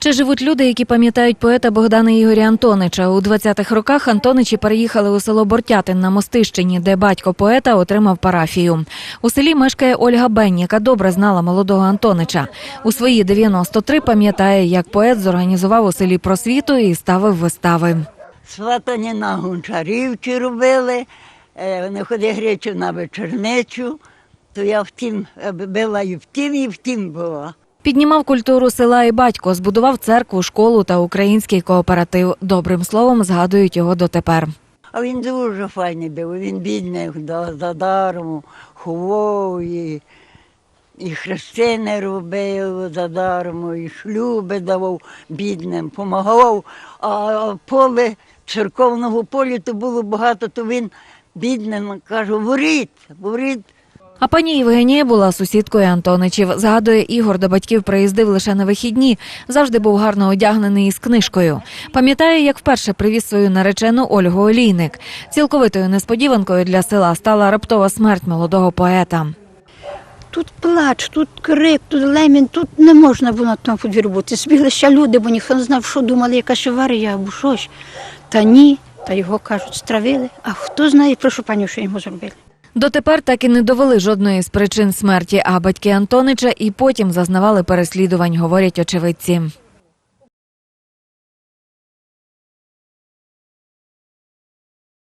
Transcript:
Ще живуть люди, які пам'ятають поета Богдана Ігоря Антонича. У 20-х роках Антоничі переїхали у село Бортятин на Мостищині, де батько поета отримав парафію. У селі мешкає Ольга Бень, яка добре знала молодого Антонича. У свої 93 пам'ятає, як поет зорганізував у селі просвіту і ставив вистави. Сватані на гончарівці робили, е, не ходи гречу на вечорничу, то я втім е, була і втім, і втім була. Піднімав культуру села і батько, збудував церкву, школу та український кооператив. Добрим словом згадують його дотепер. А він дуже файний був, він бідний да- за даром, ховов і, і хрестини робив за даром, і шлюби давав бідним, помагав. А поле церковного полі то було багато, то він бідним каже, воріть, воріть. А пані Євгенія була сусідкою Антоничів. Згадує, Ігор до батьків приїздив лише на вихідні. Завжди був гарно одягнений із книжкою. Пам'ятає, як вперше привіз свою наречену Ольгу Олійник. Цілковитою несподіванкою для села стала раптова смерть молодого поета. Тут плач, тут крик, тут лемін, тут не можна було на тому подвір'ю бути. Збігли ще люди, бо ніхто не знав, що думали, якась аварія або щось. Та ні, та його кажуть, стравили. А хто знає, прошу пані, що йому зробили. Дотепер так і не довели жодної з причин смерті, а батьки Антонича і потім зазнавали переслідувань, говорять очевидці.